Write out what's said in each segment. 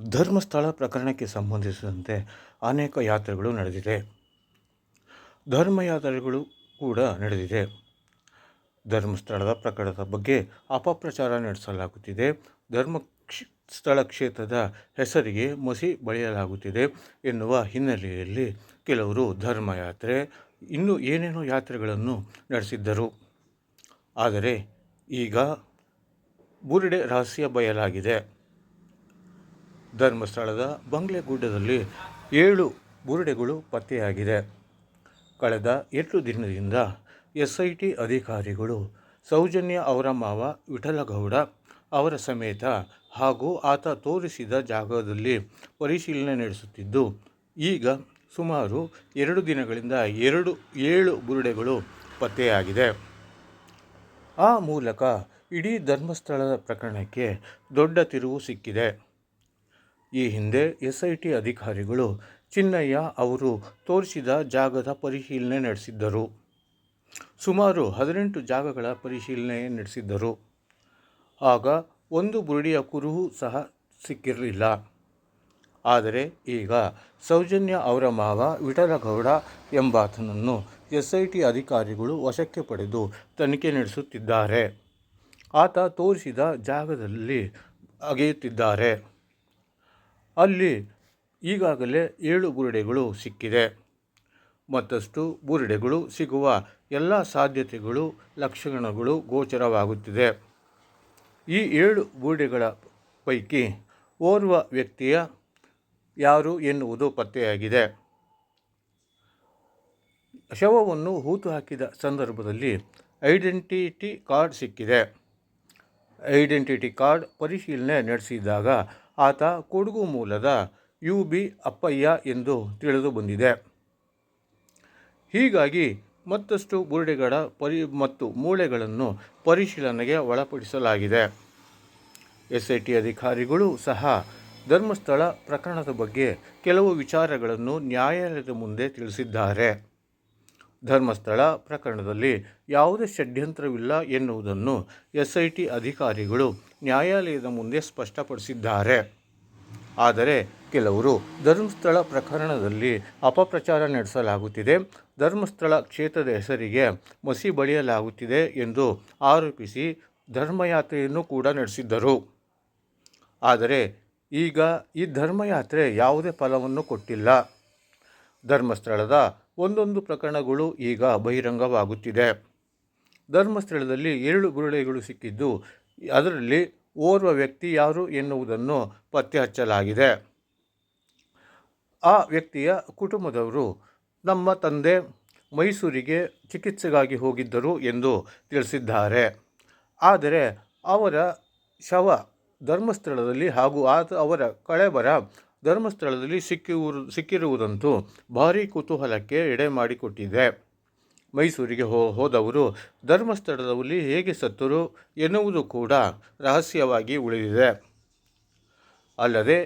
ಧರ್ಮಸ್ಥಳ ಪ್ರಕರಣಕ್ಕೆ ಸಂಬಂಧಿಸಿದಂತೆ ಅನೇಕ ಯಾತ್ರೆಗಳು ನಡೆದಿದೆ. ಧರ್ಮಯಾತ್ರೆಗಳು ಕೂಡ ನಡೆದಿದೆ. ಧರ್ಮಸ್ಥಳದ ಪ್ರಕರಣದ ಬಗ್ಗೆ ಅಪಪ್ರಚಾರ ನಡೆಸಲಾಗುತ್ತಿದೆ. ಧರ್ಮ ಸ್ಥಳ ಕ್ಷೇತ್ರದ ಹೆಸರಿಗೆ ಮಸಿ ಬಳಿಯಲಾಗುತ್ತಿದೆ ಎನ್ನುವ ಹಿನ್ನೆಲೆಯಲ್ಲಿ ಕೆಲವರು ಧರ್ಮಯಾತ್ರೆ, ಇನ್ನೂ ಏನೇನೋ ಯಾತ್ರೆಗಳನ್ನು ನಡೆಸಿದ್ದರು. ಆದರೆ ಈಗ ಬುರುಡೆ ರಹಸ್ಯ ಬಯಲಾಗಿದೆ. ಧರ್ಮಸ್ಥಳದ ಬಂಗ್ಲೆಗುಡ್ಡದಲ್ಲಿ ಏಳು ಬುರುಡೆಗಳು ಪತ್ತೆಯಾಗಿದೆ ಕಳೆದ ಎಂಟು ದಿನದಿಂದ ಎಸ್ ಐ ಟಿ ಅಧಿಕಾರಿಗಳು ಸೌಜನ್ಯ ಅವರ ಮಾವ ವಿಠಲಗೌಡ ಅವರ ಸಮೇತ ಹಾಗೂ ಆತ ತೋರಿಸಿದ ಜಾಗದಲ್ಲಿ ಪರಿಶೀಲನೆ ನಡೆಸುತ್ತಿದ್ದು, ಈಗ ಸುಮಾರು ಎರಡು ದಿನಗಳಿಂದ ಎರಡು ಏಳು ಬುರುಡೆಗಳು ಪತ್ತೆಯಾಗಿದೆ. ಆ ಮೂಲಕ ಇಡೀ ಧರ್ಮಸ್ಥಳದ ಪ್ರಕರಣಕ್ಕೆ ದೊಡ್ಡ ತಿರುವು ಸಿಕ್ಕಿದೆ. ಈ ಹಿಂದೆ ಎಸ್ ಐ ಟಿ ಅಧಿಕಾರಿಗಳು ಚಿನ್ನಯ್ಯ ಅವರು ತೋರಿಸಿದ ಜಾಗದ ಪರಿಶೀಲನೆ ನಡೆಸಿದ್ದರು. ಸುಮಾರು ಹದಿನೆಂಟು ಜಾಗಗಳ ಪರಿಶೀಲನೆ ನಡೆಸಿದ್ದರು. ಆಗ ಒಂದು ಬುರುಡಿಯ ಕುರುಹು ಸಹ ಸಿಕ್ಕಿರಲಿಲ್ಲ. ಆದರೆ ಈಗ ಸೌಜನ್ಯ ಅವರ ಮಾವ ವಿಠಲಗೌಡ ಎಂಬಾತನನ್ನು ಎಸ್ ಐ ಟಿ ಅಧಿಕಾರಿಗಳು ವಶಕ್ಕೆ ಪಡೆದು ತನಿಖೆ ನಡೆಸುತ್ತಿದ್ದಾರೆ. ಆತ ತೋರಿಸಿದ ಜಾಗದಲ್ಲಿ ಅಗೆಯುತ್ತಿದ್ದಾರೆ. ಅಲ್ಲಿ ಈಗಾಗಲೇ ಏಳು ಬುರುಡೆಗಳು ಸಿಕ್ಕಿದೆ. ಮತ್ತಷ್ಟು ಬುರುಡೆಗಳು ಸಿಗುವ ಎಲ್ಲ ಸಾಧ್ಯತೆಗಳು, ಲಕ್ಷಣಗಳು ಗೋಚರವಾಗುತ್ತಿದೆ. ಈ ಏಳು ಬುರುಡೆಗಳ ಪೈಕಿ ಓರ್ವ ವ್ಯಕ್ತಿಯ ಯಾರು ಎನ್ನುವುದು ಪತ್ತೆಯಾಗಿದೆ. ಶವವನ್ನು ಹೂತು ಹಾಕಿದ ಸಂದರ್ಭದಲ್ಲಿ ಐಡೆಂಟಿಟಿ ಕಾರ್ಡ್ ಸಿಕ್ಕಿದೆ. ಐಡೆಂಟಿಟಿ ಕಾರ್ಡ್ ಪರಿಶೀಲನೆ ನಡೆಸಿದಾಗ ಆತ ಕೊಡಗು ಮೂಲದ ಯು ಬಿ ಅಪ್ಪಯ್ಯ ಎಂದು ತಿಳಿದು ಬಂದಿದೆ. ಹೀಗಾಗಿ ಮತ್ತಷ್ಟು ಬುರುಡೆಗಳ ಪರಿ ಮತ್ತು ಮೂಳೆಗಳನ್ನು ಪರಿಶೀಲನೆಗೆ ಒಳಪಡಿಸಲಾಗಿದೆ. ಎಸ್ ಐ ಟಿ ಅಧಿಕಾರಿಗಳು ಸಹ ಧರ್ಮಸ್ಥಳ ಪ್ರಕರಣದ ಬಗ್ಗೆ ಕೆಲವು ವಿಚಾರಗಳನ್ನು ನ್ಯಾಯಾಲಯದ ಮುಂದೆ ತಿಳಿಸಿದ್ದಾರೆ. ಧರ್ಮಸ್ಥಳ ಪ್ರಕರಣದಲ್ಲಿ ಯಾವುದೇ ಷಡ್ಯಂತ್ರವಿಲ್ಲ ಎನ್ನುವುದನ್ನು ಎಸ್ ಐ ಟಿ ಅಧಿಕಾರಿಗಳು ನ್ಯಾಯಾಲಯದ ಮುಂದೆ ಸ್ಪಷ್ಟಪಡಿಸಿದ್ದಾರೆ. ಆದರೆ ಕೆಲವರು ಧರ್ಮಸ್ಥಳ ಪ್ರಕರಣದಲ್ಲಿ ಅಪಪ್ರಚಾರ ನಡೆಸಲಾಗುತ್ತಿದೆ. ಧರ್ಮಸ್ಥಳ ಕ್ಷೇತ್ರದ ಹೆಸರಿಗೆ ಮಸಿ ಬಳಿಯಲಾಗುತ್ತಿದೆ ಎಂದು ಆರೋಪಿಸಿ ಧರ್ಮಯಾತ್ರೆಯನ್ನು ಕೂಡ ನಡೆಸಿದ್ದರು. ಆದರೆ ಈಗ ಈ ಧರ್ಮಯಾತ್ರೆ ಯಾವುದೇ ಫಲವನ್ನು ಕೊಟ್ಟಿಲ್ಲ. ಧರ್ಮಸ್ಥಳದ ಒಂದೊಂದು ಪ್ರಕರಣಗಳು ಈಗ ಬಹಿರಂಗವಾಗುತ್ತಿದೆ. ಧರ್ಮಸ್ಥಳದಲ್ಲಿ ಏಳು ಗುರುಳೆಗಳು ಸಿಕ್ಕಿದ್ದು ಅದರಲ್ಲಿ ಓರ್ವ ವ್ಯಕ್ತಿ ಯಾರು ಎನ್ನುವುದನ್ನು ಪತ್ತೆ ಹಚ್ಚಲಾಗಿದೆ ಆ ವ್ಯಕ್ತಿಯ ಕುಟುಂಬದವರು ನಮ್ಮ ತಂದೆ ಮೈಸೂರಿಗೆ ಚಿಕಿತ್ಸೆಗಾಗಿ ಹೋಗಿದ್ದರು ಎಂದು ತಿಳಿಸಿದ್ದಾರೆ. ಆದರೆ ಅವರ ಶವ ಧರ್ಮಸ್ಥಳದಲ್ಲಿ ಹಾಗೂ ಆತ ಅವರ ಕಳೆಬರ ಧರ್ಮಸ್ಥಳದಲ್ಲಿ ಸಿಕ್ಕಿರು, ಸಿಕ್ಕಿರುವುದಂತೂ ಭಾರೀ ಕುತೂಹಲಕ್ಕೆ ಎಡೆ ಮಾಡಿಕೊಟ್ಟಿದೆ ಮೈಸೂರಿಗೆ ಹೋ, ಹೋದವರು ಧರ್ಮಸ್ಥಳದಲ್ಲಿ ಹೇಗೆ ಸತ್ತರು ಎನ್ನುವುದು ಕೂಡ ರಹಸ್ಯವಾಗಿ ಉಳಿದಿದೆ. ಅಲ್ಲದೆ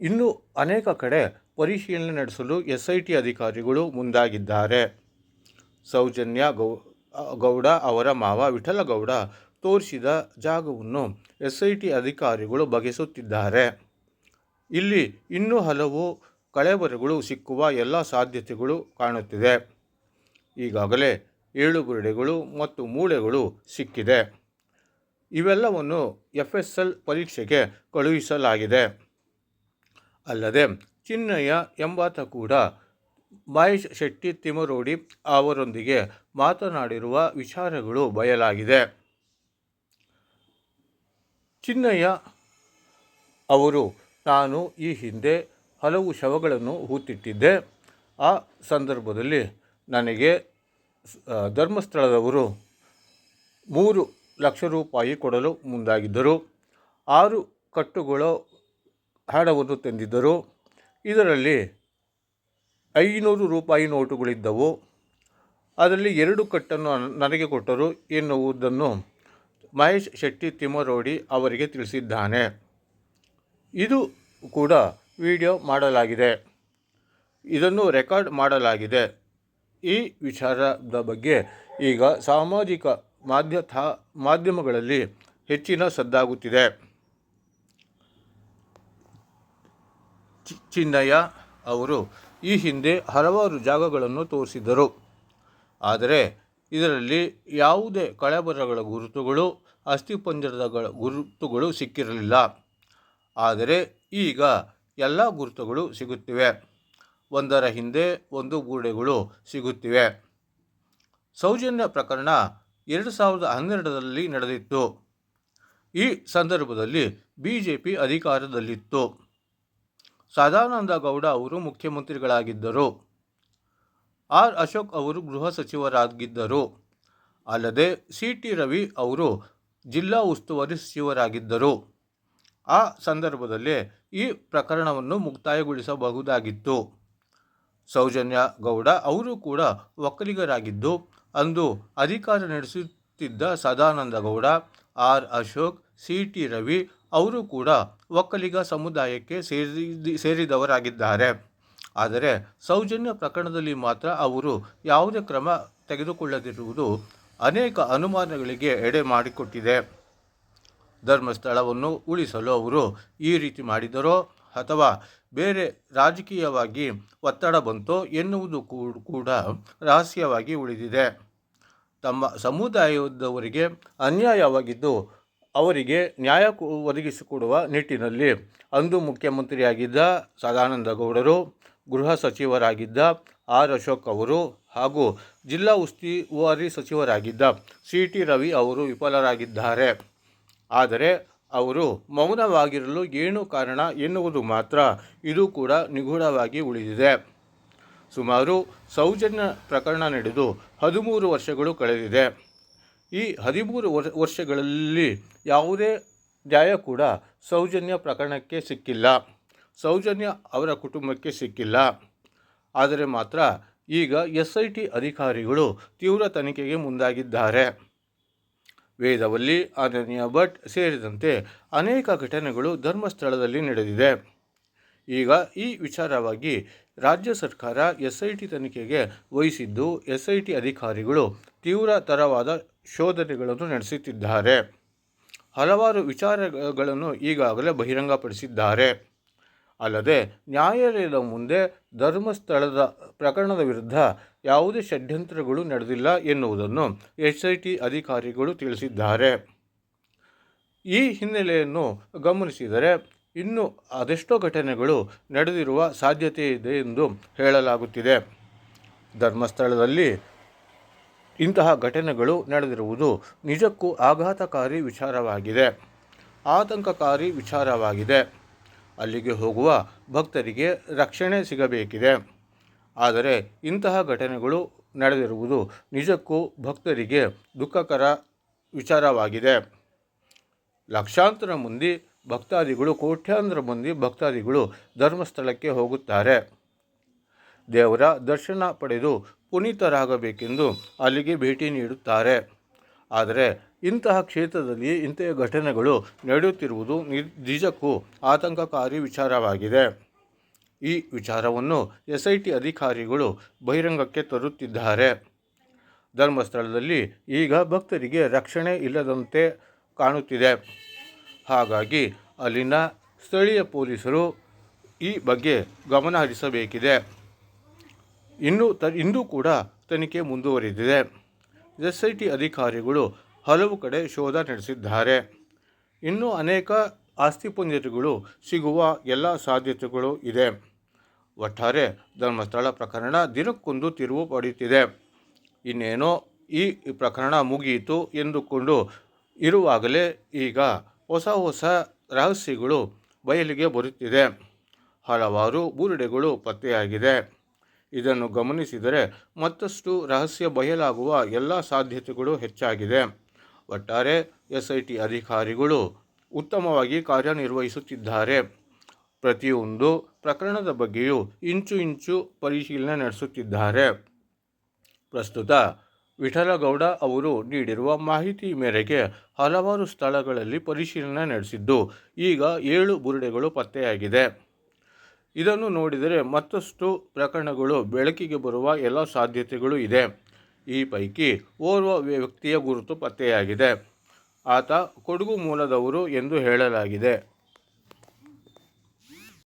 ಇನ್ನೂ ಅನೇಕ ಕಡೆ ಪರಿಶೀಲನೆ ನಡೆಸಲು ಎಸ್ ಐ ಟಿ ಅಧಿಕಾರಿಗಳು ಮುಂದಾಗಿದ್ದಾರೆ. ಸೌಜನ್ಯ ಗೌ, ಗೌಡ ಅವರ ಮಾವ ವಿಠಲಗೌಡ ತೋರಿಸಿದ ಜಾಗವನ್ನು ಎಸ್ ಐ ಟಿ ಅಧಿಕಾರಿಗಳು ಬಗೆಸುತ್ತಿದ್ದಾರೆ. ಇಲ್ಲಿ ಇನ್ನೂ ಹಲವು ಕಳೆಬರಗಳು ಸಿಕ್ಕುವ ಎಲ್ಲ ಸಾಧ್ಯತೆಗಳು ಕಾಣುತ್ತಿದೆ. ಈಗಾಗಲೇ ಏಳು ಬುರುಡೆಗಳು ಮತ್ತು ಮೂಳೆಗಳು ಸಿಕ್ಕಿದೆ. ಇವೆಲ್ಲವನ್ನು ಎಫ್ ಎಸ್ ಎಲ್ ಪರೀಕ್ಷೆಗೆ ಕಳುಹಿಸಲಾಗಿದೆ. ಅಲ್ಲದೆ ಚಿನ್ನಯ್ಯ ಎಂಬಾತ ಕೂಡ ಮಹೇಶ್ ಶೆಟ್ಟಿ ತಿಮರೋಡಿ ಅವರೊಂದಿಗೆ ಮಾತನಾಡಿರುವ ವಿಚಾರಗಳು ಬಯಲಾಗಿದೆ. ಚಿನ್ನಯ್ಯ ಅವರು, ನಾನು ಈ ಹಿಂದೆ ಹಲವು ಶವಗಳನ್ನು ಹೂತಿಟ್ಟಿದ್ದೆ. ಆ ಸಂದರ್ಭದಲ್ಲಿ ನನಗೆ ಧರ್ಮಸ್ಥಳದವರು ಮೂರು ಲಕ್ಷ ರೂಪಾಯಿ ಕೊಡಲು ಮುಂದಾಗಿದ್ದರು. ಆರು ಕಟ್ಟುಗಳು ಹಣವನ್ನು ತಂದಿದ್ದರು. ಇದರಲ್ಲಿ ಐನೂರು ರೂಪಾಯಿ ನೋಟುಗಳಿದ್ದವು. ಅದರಲ್ಲಿ ಎರಡು ಕಟ್ಟನ್ನು ನನಗೆ ಕೊಟ್ಟರು ಎನ್ನುವುದನ್ನು ಮಹೇಶ್ ಶೆಟ್ಟಿ ತಿಮ್ಮರೋಡಿ ಅವರಿಗೆ ತಿಳಿಸಿದ್ದಾನೆ. ಇದು ಕೂಡ ವಿಡಿಯೋ ಮಾಡಲಾಗಿದೆ. ಇದನ್ನು ರೆಕಾರ್ಡ್ ಮಾಡಲಾಗಿದೆ. ಈ ವಿಚಾರದ ಬಗ್ಗೆ ಈಗ ಸಾಮಾಜಿಕ ಮಾಧ್ಯ ಮಾಧ್ಯಮಗಳಲ್ಲಿ ಹೆಚ್ಚಿನ ಸದ್ದಾಗುತ್ತಿದೆ. ಚಿನ್ನಯ್ಯ ಅವರು ಈ ಹಿಂದೆ ಹಲವಾರು ಜಾಗಗಳನ್ನು ತೋರಿಸಿದರು ಆದರೆ ಇದರಲ್ಲಿ ಯಾವುದೇ ಕಳೆಬರಗಳ ಗುರುತುಗಳು ಅಸ್ಥಿಪಂಜರದ ಗುರುತುಗಳು ಸಿಕ್ಕಿರಲಿಲ್ಲ. ಆದರೆ ಈಗ ಎಲ್ಲ ಗುರುತುಗಳು ಸಿಗುತ್ತಿವೆ. ಒಂದರ ಹಿಂದೆ ಒಂದು ಗೂಡೆಗಳು ಸಿಗುತ್ತಿವೆ. ಸೌಜನ್ಯ ಪ್ರಕರಣ ಎರಡು ಸಾವಿರದ ಹನ್ನೆರಡರಲ್ಲಿ ನಡೆದಿತ್ತು. ಈ ಸಂದರ್ಭದಲ್ಲಿ ಬಿ ಜೆ ಪಿ ಅಧಿಕಾರದಲ್ಲಿತ್ತು. ಸದಾನಂದ ಗೌಡ ಅವರು ಮುಖ್ಯಮಂತ್ರಿಗಳಾಗಿದ್ದರು. ಆರ್ ಅಶೋಕ್ ಅವರು ಗೃಹ ಸಚಿವರಾಗಿದ್ದರು. ಅಲ್ಲದೆ ಸಿ ಟಿ ರವಿ ಅವರು ಜಿಲ್ಲಾ ಉಸ್ತುವಾರಿ ಸಚಿವರಾಗಿದ್ದರು. ಆ ಸಂದರ್ಭದಲ್ಲೇ ಈ ಪ್ರಕರಣವನ್ನು ಮುಕ್ತಾಯಗೊಳಿಸಬಹುದಾಗಿತ್ತು. ಸೌಜನ್ಯ ಗೌಡ ಅವರು ಕೂಡ ಒಕ್ಕಲಿಗರಾಗಿದ್ದು, ಅಂದು ಅಧಿಕಾರ ನಡೆಸುತ್ತಿದ್ದ Sadananda Gowda, R Ashok, C T Ravi ಅವರು ಕೂಡ ಒಕ್ಕಲಿಗ ಸಮುದಾಯಕ್ಕೆ ಸೇರಿ ಸೇರಿದವರಾಗಿದ್ದಾರೆ. ಆದರೆ ಸೌಜನ್ಯ ಪ್ರಕರಣದಲ್ಲಿ ಮಾತ್ರ ಅವರು ಯಾವುದೇ ಕ್ರಮ ತೆಗೆದುಕೊಳ್ಳದಿರುವುದು ಅನೇಕ ಅನುಮಾನಗಳಿಗೆ ಎಡೆ ಮಾಡಿಕೊಟ್ಟಿದೆ. ಧರ್ಮಸ್ಥಳವನ್ನು ಉಳಿಸಲು ಅವರು ಈ ರೀತಿ ಮಾಡಿದರೋ ಅಥವಾ ಬೇರೆ ರಾಜಕೀಯವಾಗಿ ಒತ್ತಡ ಬಂತೋ ಎನ್ನುವುದು ಕೂಡ ರಹಸ್ಯವಾಗಿ ಉಳಿದಿದೆ. ತಮ್ಮ ಸಮುದಾಯದವರಿಗೆ ಅನ್ಯಾಯವಾಗಿದ್ದು ಅವರಿಗೆ ನ್ಯಾಯ ಒದಗಿಸಿಕೊಡುವ ನಿಟ್ಟಿನಲ್ಲಿ ಅಂದು ಮುಖ್ಯಮಂತ್ರಿಯಾಗಿದ್ದ ಸದಾನಂದ ಗೌಡರು, ಗೃಹ ಸಚಿವರಾಗಿದ್ದ ಆರ್ ಅಶೋಕ್ ಅವರು ಹಾಗೂ ಜಿಲ್ಲಾ ಉಸ್ತುವಾರಿ ಸಚಿವರಾಗಿದ್ದ ಸಿ ಟಿ ರವಿ ಅವರು ವಿಫಲರಾಗಿದ್ದಾರೆ. ಆದರೆ ಅವರು ಮೌನವಾಗಿರಲು ಏನು ಕಾರಣ ಎನ್ನುವುದು ಮಾತ್ರ ಇದು ಕೂಡ ನಿಗೂಢವಾಗಿ ಉಳಿದಿದೆ. ಸುಮಾರು ಸೌಜನ್ಯ ಪ್ರಕರಣ ನಡೆದು ಹದಿಮೂರು ವರ್ಷಗಳು ಕಳೆದಿದೆ. ಈ ಹದಿಮೂರು ವರ್, ವರ್ಷಗಳಲ್ಲಿ ಯಾವುದೇ ನ್ಯಾಯ ಕೂಡ ಸೌಜನ್ಯ ಪ್ರಕರಣಕ್ಕೆ ಸಿಕ್ಕಿಲ್ಲ. ಸೌಜನ್ಯ ಅವರ ಕುಟುಂಬಕ್ಕೆ ಸಿಕ್ಕಿಲ್ಲ. ಆದರೆ ಮಾತ್ರ ಈಗ ಎಸ್ ಐ ಟಿ ಅಧಿಕಾರಿಗಳು ತೀವ್ರ ತನಿಖೆಗೆ ಮುಂದಾಗಿದ್ದಾರೆ. ವೇದವಲ್ಲಿ ಅನನ್ಯ ಭಟ್ ಸೇರಿದಂತೆ ಅನೇಕ ಘಟನೆಗಳು ಧರ್ಮಸ್ಥಳದಲ್ಲಿ ನಡೆದಿದೆ. ಈಗ ಈ ವಿಚಾರವಾಗಿ ರಾಜ್ಯ ಸರ್ಕಾರ ಎಸ್ ಐ ಟಿ ತನಿಖೆಗೆ ವಹಿಸಿದ್ದು ಎಸ್ ಐ ಟಿ ಅಧಿಕಾರಿಗಳು ತೀವ್ರತರವಾದ ಶೋಧನೆಗಳನ್ನು ನಡೆಸುತ್ತಿದ್ದಾರೆ. ಹಲವಾರು ವಿಚಾರಗಳನ್ನು ಈಗಾಗಲೇ ಬಹಿರಂಗಪಡಿಸಿದ್ದಾರೆ. ಅಲ್ಲದೆ ನ್ಯಾಯಾಲಯದ ಮುಂದೆ ಧರ್ಮಸ್ಥಳದ ಪ್ರಕರಣದ ವಿರುದ್ಧ ಯಾವುದೇ ಷಡ್ಯಂತ್ರಗಳು ನಡೆದಿಲ್ಲ ಎನ್ನುವುದನ್ನು ಎಸ್ ಐ ಟಿ ಅಧಿಕಾರಿಗಳು ತಿಳಿಸಿದ್ದಾರೆ. ಈ ಹಿನ್ನೆಲೆಯನ್ನು ಗಮನಿಸಿದರೆ ಇನ್ನು ಅದೆಷ್ಟೋ ಘಟನೆಗಳು ನಡೆದಿರುವ ಸಾಧ್ಯತೆ ಇದೆ ಎಂದು ಹೇಳಲಾಗುತ್ತಿದೆ. ಧರ್ಮಸ್ಥಳದಲ್ಲಿ ಇಂತಹ ಘಟನೆಗಳು ನಡೆದಿರುವುದು ನಿಜಕ್ಕೂ ಆಘಾತಕಾರಿ ವಿಚಾರವಾಗಿದೆ. ಆತಂಕಕಾರಿ ವಿಚಾರವಾಗಿದೆ. ಅಲ್ಲಿಗೆ ಹೋಗುವ ಭಕ್ತರಿಗೆ ರಕ್ಷಣೆ ಸಿಗಬೇಕಿದೆ. ಆದರೆ ಇಂತಹ ಘಟನೆಗಳು ನಡೆದಿರುವುದು ನಿಜಕ್ಕೂ ಭಕ್ತರಿಗೆ ದುಃಖಕರ ವಿಚಾರವಾಗಿದೆ. ಲಕ್ಷಾಂತರ ಮಂದಿ ಭಕ್ತಾದಿಗಳು, ಕೋಟ್ಯಾಂತರ ಮಂದಿ ಭಕ್ತಾದಿಗಳು ಧರ್ಮಸ್ಥಳಕ್ಕೆ ಹೋಗುತ್ತಾರೆ. ದೇವರ ದರ್ಶನ ಪಡೆದು ಪುನೀತರಾಗಬೇಕೆಂದು ಅಲ್ಲಿಗೆ ಭೇಟಿ ನೀಡುತ್ತಾರೆ. ಆದರೆ ಇಂತಹ ಕ್ಷೇತ್ರದಲ್ಲಿ ಇಂತಹ ಘಟನೆಗಳು ನಡೆಯುತ್ತಿರುವುದು ನಿಜಕ್ಕೂ ಆತಂಕಕಾರಿ ವಿಚಾರವಾಗಿದೆ. ಈ ವಿಚಾರವನ್ನು ಎಸ್ ಐ ಟಿ ಅಧಿಕಾರಿಗಳು ಬಹಿರಂಗಕ್ಕೆ ತರುತ್ತಿದ್ದಾರೆ. ಧರ್ಮಸ್ಥಳದಲ್ಲಿ ಈಗ ಭಕ್ತರಿಗೆ ರಕ್ಷಣೆ ಇಲ್ಲದಂತೆ ಕಾಣುತ್ತಿದೆ. ಹಾಗಾಗಿ ಅಲ್ಲಿನ ಸ್ಥಳೀಯ ಪೊಲೀಸರು ಈ ಬಗ್ಗೆ ಗಮನ ಹರಿಸಬೇಕಿದೆ. ಇನ್ನೂ ತ, ಇಂದು ಕೂಡ ತನಿಖೆ ಮುಂದುವರಿದಿದೆ. ಎಸ್ ಐ ಟಿ ಅಧಿಕಾರಿಗಳು ಹಲವು ಕಡೆ ಶೋಧ ನಡೆಸಿದ್ದಾರೆ. ಇನ್ನೂ ಅನೇಕ ಆಸ್ತಿಪುಂಜತೆಗಳು ಸಿಗುವ ಎಲ್ಲ ಸಾಧ್ಯತೆಗಳು ಇದೆ. ಒಟ್ಟಾರೆ ಧರ್ಮಸ್ಥಳ ಪ್ರಕರಣ ದಿನಕ್ಕೊಂದು ತಿರುವು ಪಡೆಯುತ್ತಿದೆ. ಇನ್ನೇನೋ ಈ ಪ್ರಕರಣ ಮುಗಿಯಿತು ಎಂದುಕೊಂಡು ಇರುವಾಗಲೇ ಈಗ ಹೊಸ ಹೊಸ ರಹಸ್ಯಗಳು ಬಯಲಿಗೆ ಬರುತ್ತಿದೆ. ಹಲವಾರು ಬುರುಡೆಗಳು ಪತ್ತೆಯಾಗಿದೆ. ಇದನ್ನು ಗಮನಿಸಿದರೆ ಮತ್ತಷ್ಟು ರಹಸ್ಯ ಬಯಲಾಗುವ ಎಲ್ಲ ಸಾಧ್ಯತೆಗಳು ಹೆಚ್ಚಾಗಿದೆ. ಒಟ್ಟಾರೆ ಎಸ್ ಐ ಟಿ ಅಧಿಕಾರಿಗಳು ಉತ್ತಮವಾಗಿ ಕಾರ್ಯನಿರ್ವಹಿಸುತ್ತಿದ್ದಾರೆ. ಪ್ರತಿಯೊಂದು ಪ್ರಕರಣದ ಬಗ್ಗೆಯೂ ಇಂಚು ಇಂಚು ಪರಿಶೀಲನೆ ನಡೆಸುತ್ತಿದ್ದಾರೆ. ಪ್ರಸ್ತುತ ವಿಠಲಗೌಡ ಅವರು ನೀಡಿರುವ ಮಾಹಿತಿ ಮೇರೆಗೆ ಹಲವಾರು ಸ್ಥಳಗಳಲ್ಲಿ ಪರಿಶೀಲನೆ ನಡೆಸಿದ್ದು, ಈಗ ಏಳು ಬುರುಡೆಗಳು ಪತ್ತೆಯಾಗಿದೆ. ಇದನ್ನು ನೋಡಿದರೆ ಮತ್ತಷ್ಟು ಪ್ರಕರಣಗಳು ಬೆಳಕಿಗೆ ಬರುವ ಎಲ್ಲ ಸಾಧ್ಯತೆಗಳು ಇದೆ. ಈ ಪೈಕಿ ಓರ್ವ ವ್ಯಕ್ತಿಯ ಗುರುತು ಪತ್ತೆಯಾಗಿದೆ. ಆತ ಕೊಡಗು ಮೂಲದವರು ಎಂದು ಹೇಳಲಾಗಿದೆ.